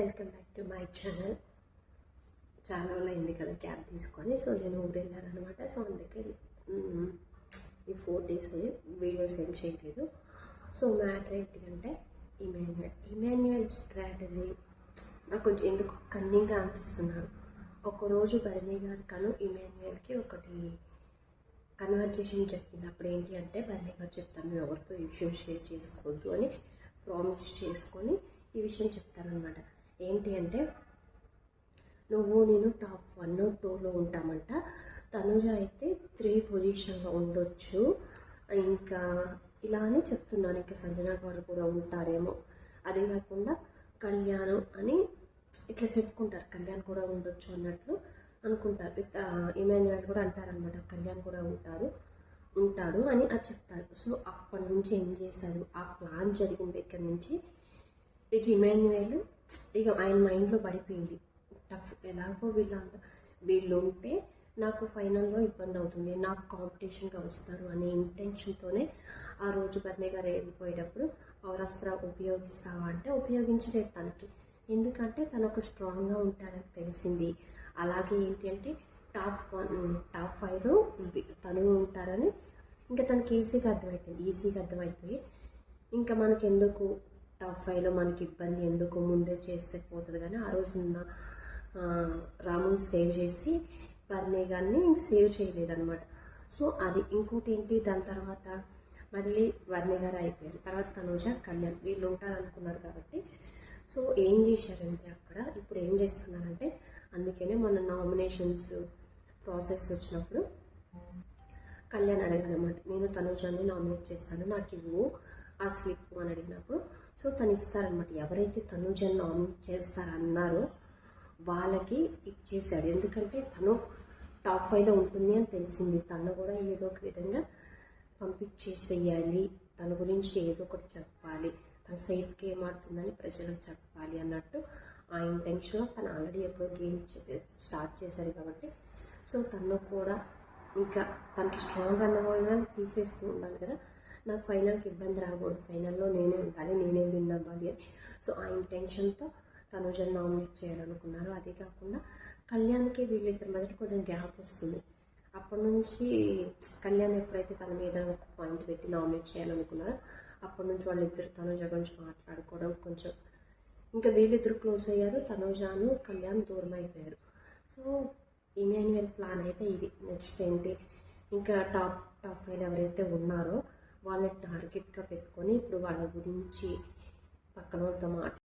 Welcome back to my channel. చాలా రోజులు అయింది కదా క్యాబ్ తీసుకొని సో నేను ఊరు వెళ్ళాను అనమాట సో అందుకే ఈ ఫోర్ డేస్ వీడియోస్ ఏం చేయలేదు సో మ్యాటర్ ఏంటి అంటే ఇమాన్యువల్ ఇమాన్యువల్ స్ట్రాటజీ నాకు కొంచెం ఎందుకు కన్నింగ్గా అనిపిస్తున్నాడు ఒకరోజు భరణి గారు కను ఇమాన్యువల్కి ఒకటి కన్వర్జేషన్ జరిగింది. అప్పుడు ఏంటి అంటే భరణి గారు చెప్తాను ఎవరితో ఈ విషయం షేర్ చేసుకోవద్దు అని ప్రామిస్ చేసుకొని ఈ విషయం చెప్తారనమాట ఏంటి అంటే నువ్వు నేను టాప్ వన్ టూలో ఉంటామంట. తనుజ అయితే త్రీ పొజిషన్లో ఉండొచ్చు. ఇంకా ఇలానే చెప్తున్నాను ఇంకా సంజన గారు కూడా ఉంటారేమో. అదే కాకుండా కళ్యాణం అని ఇట్లా చెప్పుకుంటారు కళ్యాణ్ కూడా ఉండొచ్చు అన్నట్లు అనుకుంటారు. ఇమాన్యువల్ కూడా అంటారనమాట కళ్యాణ్ కూడా ఉంటారు ఉంటాడు అని అది చెప్తారు. సో అప్పటి నుంచి ఏం చేశారు? ఆ ప్లాన్ జరిగిన దగ్గర నుంచి. ఇక ఇమాన్యువల్ ఇక ఆయన మైండ్లో పడిపోయింది. టఫ్ ఎలాగో వీళ్ళంతా వీళ్ళు ఉంటే నాకు ఫైనల్లో ఇబ్బంది అవుతుంది నాకు కాంపిటీషన్గా వస్తారు అనే ఇంటెన్షన్తోనే ఆ రోజు బర్నే గారు వెళ్ళిపోయేటప్పుడు పౌరస్త్ర ఉపయోగిస్తావా అంటే ఉపయోగించలేదు తనకి. ఎందుకంటే తనకు స్ట్రాంగ్గా ఉంటారని తెలిసింది. అలాగే ఏంటి అంటే టాప్ వన్ టాప్ ఫైవ్లో తను ఉంటారని ఇంకా తనకి ఈజీగా అర్థమైపోయింది ఈజీగా అర్థమైపోయి ఇంకా మనకెందుకు టాప్ ఫైవ్లో మనకి ఇబ్బంది ఎందుకు ముందే చేస్తే పోతుంది కానీ ఆ రోజు ఉన్న రాము సేవ్ చేసి బర్నే గారిని సేవ్ చేయలేదన్నమాట. సో అది ఇంకోటి ఏంటి? దాని తర్వాత మళ్ళీ వర్ణి గారు అయిపోయారు. తర్వాత తనుజ కళ్యాణ్ వీళ్ళు ఉంటారు అనుకున్నారు కాబట్టి. సో ఏం చేశారంటే అక్కడ ఇప్పుడు ఏం చేస్తున్నారంటే అందుకనే మన నామినేషన్స్ ప్రాసెస్ వచ్చినప్పుడు కళ్యాణ్ అడగనమాట నేను తనుజాన్ని నామినేట్ చేస్తాను నాకు ఇవ్వు. ఆ స్లిప్ అని అడిగినప్పుడు సో తను ఇస్తారనమాట ఎవరైతే తనుజన్ నామినేట్ చేస్తారన్నారో వాళ్ళకి ఇచ్చేసాడు ఎందుకంటే తను టాప్ ఫైవ్లో ఉంటుంది అని తెలిసింది. తను కూడా ఏదో ఒక విధంగా పంపించేసేయాలి. తన గురించి ఏదో ఒకటి చెప్పాలి. తన సేఫ్ గేమ్ ఆడుతుందని ప్రజలకు చెప్పాలి అన్నట్టు ఆ ఇంటెన్షన్లో తను ఆల్రెడీ ఎప్పుడో గేమ్ స్టార్ట్ చేశారు కాబట్టి. సో తను కూడా ఇంకా తనకి స్ట్రాంగ్ అన్న వాళ్ళని తీసేస్తూ ఉండాలి కదా. నాకు ఫైనల్కి ఇబ్బంది రాకూడదు. ఫైనల్లో నేనే ఉండాలి నేనే విన్ అవ్వాలి అని. సో ఆ ఇంటెన్షన్తో తనుజను నామినేట్ చేయాలనుకున్నారు. అదే కాకుండా కళ్యాణ్కి వీళ్ళిద్దరి మధ్య కొంచెం గ్యాప్ వస్తుంది. అప్పటి నుంచి కళ్యాణ్ ఎప్పుడైతే తన మీద ఒక పాయింట్ పెట్టి నామినేట్ చేయాలనుకున్నారో అప్పటి నుంచి వాళ్ళిద్దరు తనుజ గురించి మాట్లాడుకోవడం కొంచెం ఇంకా వీళ్ళిద్దరు క్లోజ్ అయ్యారు. తనుజాను కళ్యాణ్ దూరం అయిపోయారు. సో ఇమాన్యువల్ ప్లాన్ అయితే ఇది. నెక్స్ట్ ఏంటి? ఇంకా టాప్ టాప్ ఫైవ్ ఎవరైతే ఉన్నారో వాళ్ళని టార్గెట్గా పెట్టుకొని ఇప్పుడు వాళ్ళ గురించి పక్కన వాళ్ళతో మాట